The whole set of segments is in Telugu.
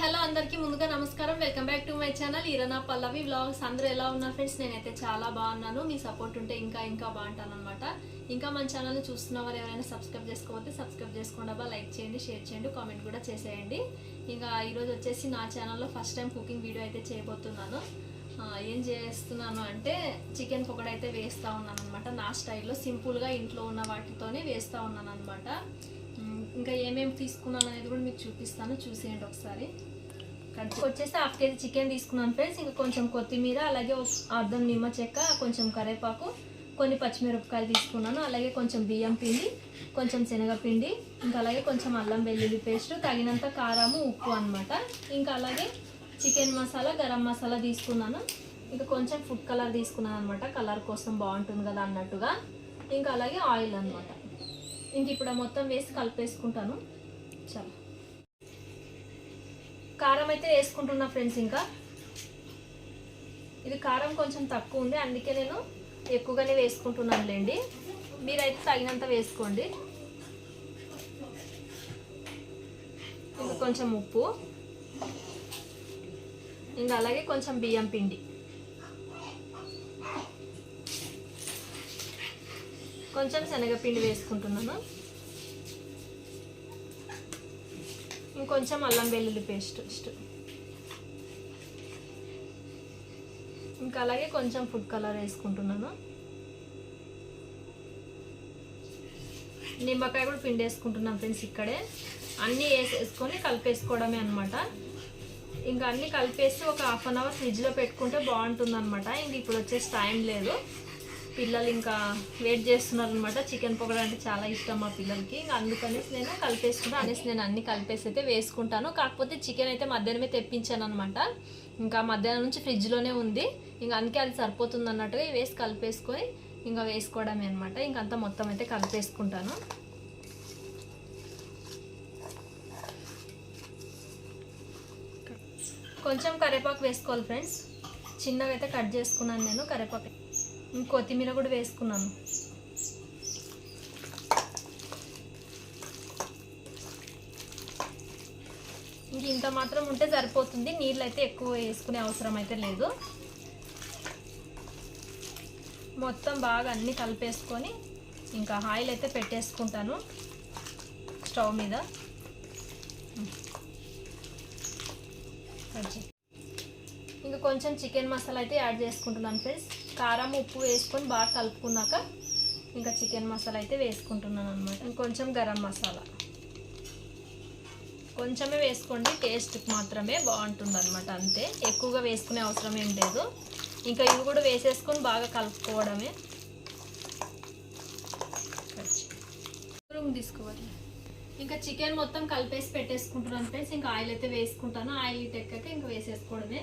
హలో అందరికీ ముందుగా నమస్కారం. Welcome back to my channel Irana Pallavi vlogs. అందరూ ఎలా ఉన్నారు ఫ్రెండ్స్? నేనైతే చాలా బాగున్నాను. మీ సపోర్ట్ ఉంటే ఇంకా ఇంకా బాగుంటాను అనమాట ఇంకా మన ఛానల్ని చూస్తున్న వారు ఎవరైనా సబ్స్క్రైబ్ చేసుకోకపోతే సబ్స్క్రైబ్ చేసుకోండి లైక్ చేయండి షేర్ చేయండి కామెంట్ కూడా చేసేయండి. ఇంకా ఈరోజు వచ్చేసి నా ఛానల్లో ఫస్ట్ టైం కుకింగ్ వీడియో అయితే చేయబోతున్నాను. ఏం చేస్తున్నాను అంటే చికెన్ పొగడ అయితే వేస్తూ ఉన్నాను అనమాట నా స్టైల్లో సింపుల్గా ఇంట్లో ఉన్న వాటితోనే వేస్తూ ఉన్నాను అనమాట ఇంకా ఏమేమి తీసుకున్నాను అనేది కూడా మీకు చూపిస్తాను. చూసేయండి ఒకసారి. కట్ వచ్చేసి హాఫ్ కేజీ చికెన్ తీసుకున్నాను ఫ్రెండ్స్. ఇంకా కొంచెం కొత్తిమీర అలాగే అర్ధం నిమ్మ చెక్క కొంచెం కరివేపాకు కొన్ని పచ్చిమిరపకాయలు తీసుకున్నాను. అలాగే కొంచెం బియ్యం పిండి కొంచెం శనగపిండి ఇంకా అలాగే కొంచెం అల్లం వెల్లుల్లి పేస్ట్ తగినంత కారము ఉప్పు అనమాట ఇంకా అలాగే చికెన్ మసాలా గరం మసాలా తీసుకున్నాను. ఇంకా కొంచెం ఫుడ్ కలర్ తీసుకున్నాను అనమాట కలర్ కోసం బాగుంటుంది కదా అన్నట్టుగా. ఇంకా అలాగే ఆయిల్ అన్నమాట. ఇంక ఇప్పుడు మొత్తం వేసి కలిపేసుకుంటాను. చాలా. కారం అయితే వేసుకుంటున్నా ఫ్రెండ్స్ ఇంకా. ఇది కారం కొంచెం తక్కువ ఉంది అందుకే నేను ఎక్కువగానే వేసుకుంటున్నానులేండి. మీరైతే తగినంత వేసుకోండి. ఇంకా కొంచెం ఉప్పు. ఇంకా అలాగే కొంచెం బియ్యం పిండి. కొంచెం శనగపిండి వేసుకుంటున్నాను. ఇంకొంచెం అల్లం వెల్లుల్లి పేస్ట్ ఇష్ట. ఇంకా అలాగే కొంచెం ఫుడ్ కలర్ వేసుకుంటున్నాను. నిమ్మకాయ కూడా పిండి వేసుకుంటున్నాను ఫ్రెండ్స్ ఇక్కడే. అన్నీ వేసేసుకొని కలిపేసుకోవడమే అనమాట ఇంకా అన్నీ కలిపేసి ఒక హాఫ్ అన్ అవర్ ఫ్రిడ్జ్లో పెట్టుకుంటే బాగుంటుంది అనమాట ఇంక ఇప్పుడు వచ్చేసి టైం లేదు. పిల్లలు ఇంకా వెయిట్ చేస్తున్నారు అనమాట చికెన్ పొగడ అంటే చాలా ఇష్టం మా పిల్లలకి. ఇంకా అందుకనేసి నేను కలిపేసుకుంటా అనేసి నేను అన్ని కలిపేసి అయితే వేసుకుంటాను. కాకపోతే చికెన్ అయితే మధ్యాహ్నమే తెప్పించాను అనమాట ఇంకా మధ్యాహ్నం నుంచి ఫ్రిడ్జ్లోనే ఉంది. ఇంకా అందుకే అది సరిపోతుంది అన్నట్టుగా వేసి కలిపేసుకొని ఇంకా వేసుకోవడమే అనమాట ఇంకంతా మొత్తం అయితే కలిపేసుకుంటాను. కొంచెం కరివేపాకు వేసుకోవాలి ఫ్రెండ్స్. చిన్నగా అయితే కట్ చేసుకున్నాను నేను కరివేపాకు కొత్తిమీర కూడా వేసుకున్నాను. ఇంక ఇంత మాత్రం ఉంటే సరిపోతుంది. నీళ్ళు అయితే ఎక్కువ వేసుకునే అవసరం అయితే లేదు. మొత్తం బాగా అన్నీ కలిపేసుకొని ఇంకా ఆయిల్ అయితే పెట్టేసుకుంటాను స్టవ్ మీద. కొంచెం చికెన్ మసాలా అయితే యాడ్ చేసుకుంటున్నాను ఫ్రెండ్స్. కారం ఉప్పు వేసుకొని బాగా కలుపుకున్నాక ఇంకా చికెన్ మసాలా అయితే వేసుకుంటున్నాను అనమాట ఇంకొంచెం గరం మసాలా. కొంచెమే వేసుకోండి టేస్ట్ మాత్రమే బాగుంటుంది అనమాట అంతే. ఎక్కువగా వేసుకునే అవసరం ఏం లేదు. ఇంకా ఇవి కూడా వేసేసుకొని బాగా కలుపుకోవడమే. రూమ్ తీసుకోవాలి. ఇంకా చికెన్ మొత్తం కలిపేసి పెట్టేసుకుంటున్నాను ఫ్రెండ్స్. ఇంకా ఆయిల్ అయితే వేసుకుంటాను. ఆయిల్ ఇటు ఎక్కాక ఇంకా వేసేసుకోవడమే.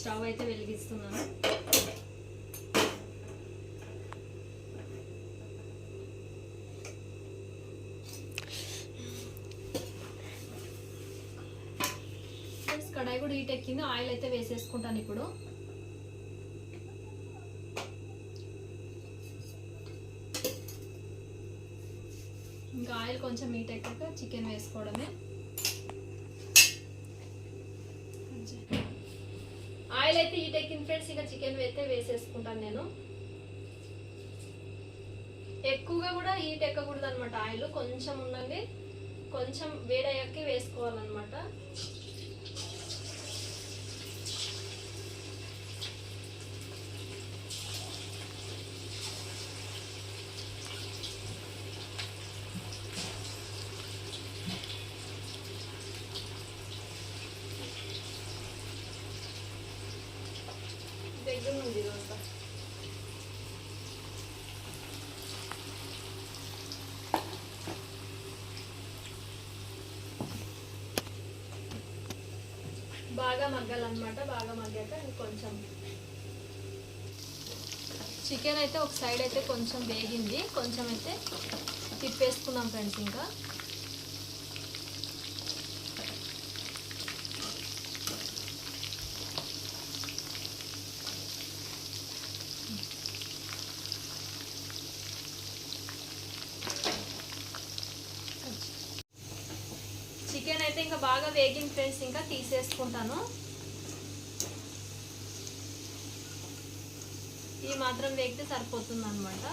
స్టవ్ అయితే వెలిగిస్తున్నాను. కడాయి కూడా హీట్ ఎక్కింది ఆయిల్ అయితే వేసేసుకుంటాను ఇప్పుడు. ఇంకా ఆయిల్ కొంచెం హీట్ ఎక్కాక చికెన్ వేసుకోవడమే. అయితే ఈ టెక్కిన ఫ్రెండ్స్ ఇక చికెన్ అయితే వేసేసుకుంటాను నేను. ఎక్కువగా కూడా హీట్ ఎక్కకూడదు అనమాట ఆయిల్ కొంచెం ఉండండి కొంచెం వేడయ్యాకి వేసుకోవాలన్నమాట. దగ్గర ఉంది దోశ బాగా మగ్గాలన్నమాట బాగా మగ్గాక కొంచెం. చికెన్ అయితే ఒక సైడ్ అయితే కొంచెం వేగింది కొంచెం అయితే తిప్పేసుకున్నాం ఫ్రెండ్స్ ఇంకా. చికెన్ అయితే ఇంకా బాగా వేగిన ఫ్రెండ్స్ ఇంకా తీసేసుకుంటాను. ఇది మాత్రం వేగితే సరిపోతుంది అనమాట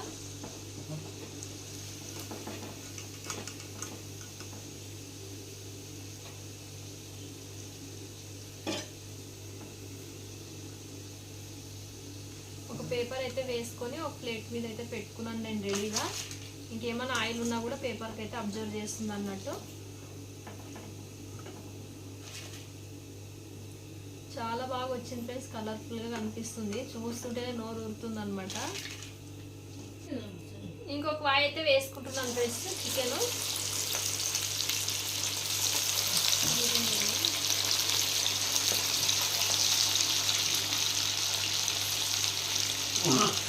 ఒక పేపర్ అయితే వేసుకొని ఒక ప్లేట్ మీద అయితే పెట్టుకున్నాను నేను రెడీగా ఇంకేమైనా ఆయిల్ ఉన్నా కూడా పేపర్కి అయితే అబ్జర్వ్ చేస్తుంది అన్నట్టు. వచ్చిన ప్లేస్ కలర్ఫుల్గా కనిపిస్తుంది. చూస్తుంటేనే నోరు ఊరుతుంది అనమాట ఇంకొక వాయి అయితే వేసుకుంటున్నాను ఫ్రెండ్స్ చికెన్ తొందరగా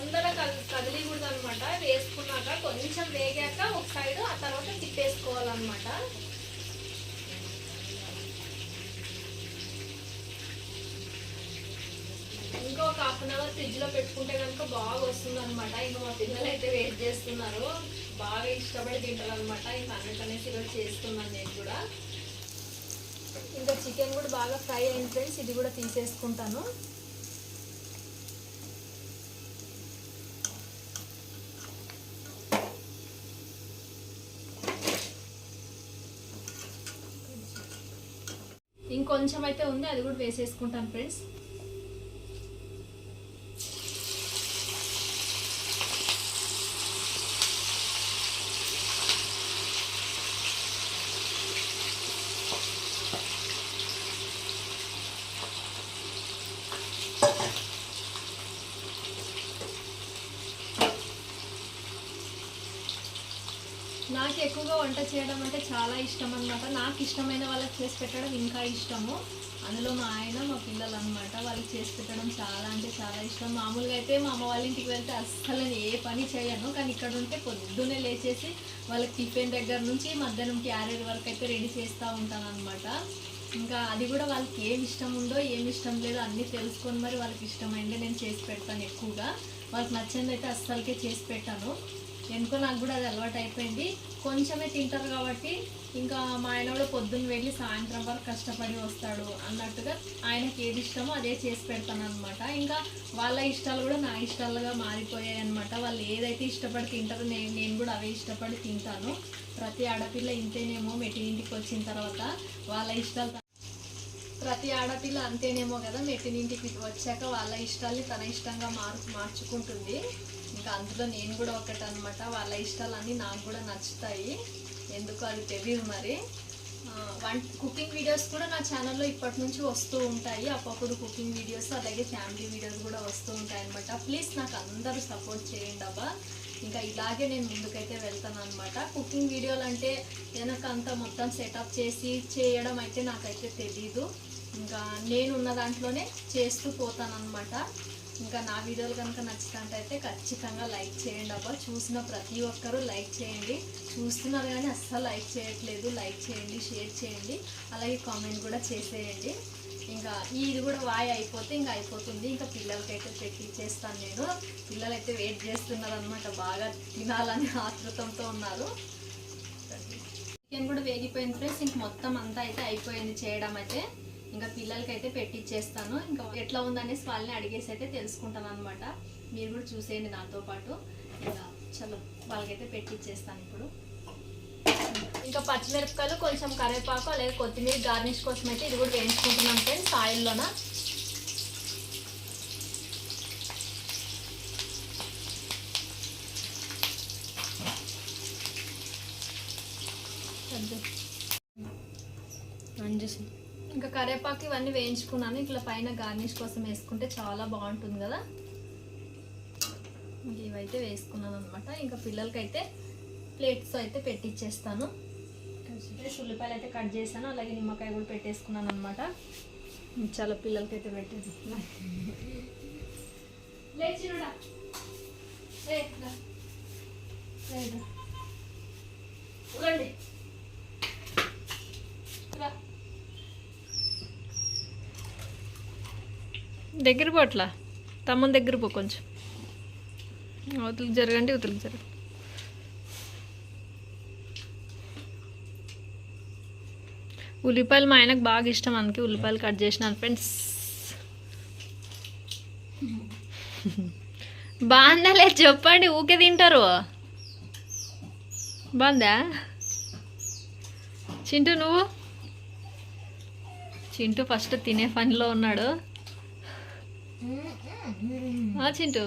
కది కదిలికూడదు అనమాట వేసుకున్నాక కొంచెం వేగాక ఒక సైడ్ ఆ తర్వాత తిప్పేసుకోవాలన్నమాట. ఇంకా ఒక హాఫ్ అన్ అవర్ ఫ్రిడ్జ్లో పెట్టుకుంటే కనుక బాగా వస్తుంది అనమాట ఇంకా మా పిల్లలు అయితే వెయిట్ చేస్తున్నారు. బాగా ఇష్టపడి తింటారు అనమాట ఇంకా అన్నిటనేసి ఈరోజు చేస్తున్నాను నేను కూడా. ఇంకా చికెన్ కూడా బాగా ఫ్రై అయింది ఫ్రెండ్స్ ఇది కూడా తీసేసుకుంటాను. ఇంకొంచెం అయితే ఉంది అది కూడా వేసేసుకుంటాను ఫ్రెండ్స్ నాకు ఎక్కువగా వంట చేయడం అంటే చాలా ఇష్టం అనమాట నాకు ఇష్టమైన వాళ్ళకి చేసి పెట్టడం ఇంకా ఇష్టము. అందులో మా ఆయన మా పిల్లలు అనమాట వాళ్ళకి చేసి పెట్టడం చాలా అంటే చాలా ఇష్టం. మామూలుగా అయితే మా అమ్మ వాళ్ళ ఇంటికి వెళ్తే అస్సలు ఏ పని చేయను. కానీ ఇక్కడ ఉంటే పొద్దున్నే లేచేసి వాళ్ళకి టిఫిన్ దగ్గర నుంచి మధ్యాహ్నం క్యారేజ్ వరకు అయితే రెడీ చేస్తూ ఉంటాను అనమాట ఇంకా అది కూడా వాళ్ళకి ఏమి ఇష్టం ఉందో ఏమి ఇష్టం లేదో అన్నీ తెలుసుకొని మరి వాళ్ళకి ఇష్టమైందే నేను చేసి పెడతాను ఎక్కువగా. వాళ్ళకి నచ్చింది అయితే అస్సలకే చేసి పెట్టాను. ఎందుకో నాకు కూడా అది అలవాటు అయిపోయింది. కొంచెమే తింటారు కాబట్టి ఇంకా మా ఆయన కూడా పొద్దున్న వెళ్ళి సాయంత్రం వరకు కష్టపడి వస్తాడు అన్నట్టుగా ఆయనకి ఏది ఇష్టమో అదే చేసి పెడతాను అనమాట ఇంకా వాళ్ళ ఇష్టాలు కూడా నా ఇష్టాలుగా మారిపోయాయి అనమాట వాళ్ళు ఏదైతే ఇష్టపడి తింటారో నేను నేను కూడా అవే ఇష్టపడి తింటాను. ప్రతి ఆడపిల్ల ఇంతేనేమో మెట్టినింటికి వచ్చిన తర్వాత వాళ్ళ ఇష్టాలు ప్రతి ఆడపిల్ల అంతేనేమో కదా మెట్టినింటికి వచ్చాక వాళ్ళ ఇష్టాల్ని తన ఇష్టంగా మార్ మార్చుకుంటుంది. ఇంకా అందులో నేను కూడా ఒకటి అనమాట వాళ్ళ ఇష్టాలన్నీ నాకు కూడా నచ్చుతాయి. ఎందుకు అది తెలియదు మరి. వంట కుకింగ్ వీడియోస్ కూడా నా ఛానల్లో ఇప్పటి నుంచి వస్తూ ఉంటాయి. అప్పుడప్పుడు కుకింగ్ వీడియోస్ అలాగే ఫ్యామిలీ వీడియోస్ కూడా వస్తూ ఉంటాయి అనమాట ప్లీజ్ నాకు అందరూ సపోర్ట్ చేయండి అబ్బా. ఇంకా ఇలాగే నేను ముందుకైతే వెళ్తాను అనమాట కుకింగ్ వీడియోలు అంటే వెనక అంతా మొత్తం సెటప్ చేసి చేయడం అయితే నాకైతే తెలీదు. ఇంకా నేను ఉన్న దాంట్లోనే చేస్తూ పోతాను అనమాట ఇంకా నా వీడియోలు కనుక నచ్చినట్టయితే ఖచ్చితంగా లైక్ చేయండి అబ్బా. చూసిన ప్రతి ఒక్కరూ లైక్ చేయండి. చూస్తున్నారు కానీ అస్సలు లైక్ చేయట్లేదు. లైక్ చేయండి షేర్ చేయండి. అలాగే కామెంట్ కూడా చేసేయండి. ఇంకా ఇది కూడా వాయి అయిపోతే ఇంకా అయిపోతుంది. ఇంకా పిల్లలకైతే పెట్టి ఇచ్చేస్తాను నేను. పిల్లలైతే వెయిట్ చేస్తున్నారు అనమాట బాగా తినాలని ఆతృతంతో ఉన్నారు. చికెన్ కూడా వేగిపోయింది ఫ్రెండ్స్. ఇంక మొత్తం అంతా అయితే అయిపోయింది చేయడం అయితే. ఇంకా పిల్లలకైతే పెట్టిచ్చేస్తాను. ఇంకా ఎట్లా ఉందనేసి వాళ్ళని అడిగేసి అయితే తెలుసుకుంటాను అనమాట మీరు కూడా చూసేయండి నాతో పాటు. ఇంకా చలో వాళ్ళకైతే పెట్టిచ్చేస్తాను ఇప్పుడు. ఇంకా పచ్చిమిరపకాయలు కొంచెం కరివేపాకు అలాగే కొత్తిమీర గార్నిష్ కోసం అయితే ఇది కూడా వేయించుకుంటున్నాం ఫ్రెండ్స్ ఆయిల్లోన ఇంకా కరివేపాకు ఇవన్నీ వేయించుకున్నాను. ఇట్లా పైన గార్నిష్ కోసం వేసుకుంటే చాలా బాగుంటుంది కదా. ఇవైతే వేసుకున్నాను అనమాట ఇంకా పిల్లలకైతే ప్లేట్స్ అయితే పెట్టిచ్చేస్తాను. ఉల్లిపాయలు అయితే కట్ చేశాను. అలాగే నిమ్మకాయ కూడా పెట్టేసుకున్నాను అనమాట చాలా పిల్లలకి అయితే పెట్టేసి దగ్గర పోట్లా తమ్మని దగ్గర పో కొంచెం. అవతలకి జరగండి అవతలకి జరగండి ఉల్లిపాయలు మా ఆయనకు బాగా ఇష్టం అందుకే ఉల్లిపాయలు కట్ చేసినాను ఫ్రెండ్స్. బాగుందా లేదు చెప్పండి ఊకే తింటారు. బాగుందా? చింటూ నువ్వు? చింటూ ఫస్ట్ తినే పనిలో ఉన్నాడు. చింటూ.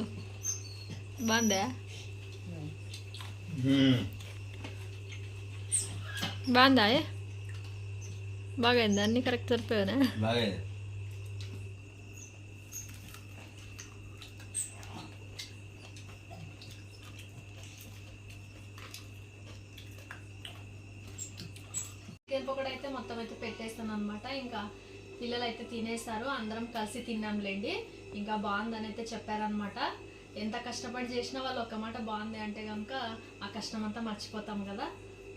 బాగుందా? బాగుందా? ఏ? బాగా అయిందా అన్నీ కరెక్ట్ సరిపోయానా? అయితే మొత్తం అయితే పెట్టేస్తాను అనమాట ఇంకా పిల్లలు అయితే తినేశారు అందరం కలిసి తిన్నాంలేండి. ఇంకా బాగుందని అయితే చెప్పారనమాట ఎంత కష్టపడి చేసినా వాళ్ళు ఒక మాట బాగుంది అంటే కనుక ఆ కష్టం అంతా మర్చిపోతాం కదా.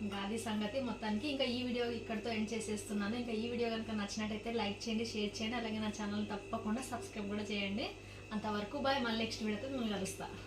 ఇంకా అది సంగతి మొత్తానికి. ఇంకా ఈ వీడియో ఇక్కడితో ఎండ్ చేసేస్తున్నాను. ఇంకా ఈ వీడియో కనుక నచ్చినట్టయితే లైక్ చేయండి షేర్ చేయండి. అలాగే నా ఛానల్ తప్పకుండా సబ్స్క్రైబ్ కూడా చేయండి. అంతవరకు బాయ్. మళ్ళీ నెక్స్ట్ వీడియోతో మిమ్మల్ని కలుస్తాను